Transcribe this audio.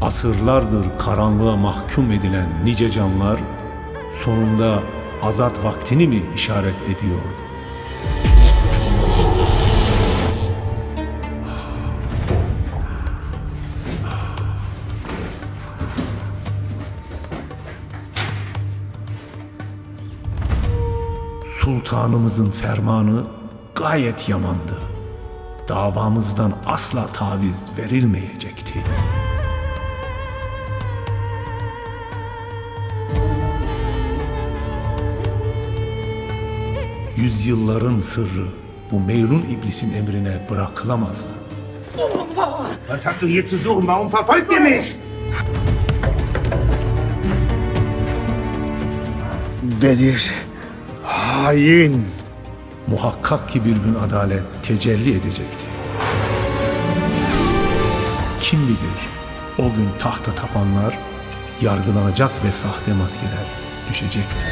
Asırlardır karanlığa mahkum edilen nice canlar sonunda azat vaktini mi işaret ediyordu? Sultanımızın fermanı gayet yamandı. Davamızdan asla taviz verilmeyecekti. Yüzyılların sırrı bu Meylun iblisin emrine bırakılamazdı. Was hast du hier zu suchen? Warum verfolgt ihr mich? Bedir. Hain. Muhakkak ki bir gün adalet tecelli edecekti. Kim bilir o gün tahta tapanlar yargılanacak ve sahte maskeler düşecekti.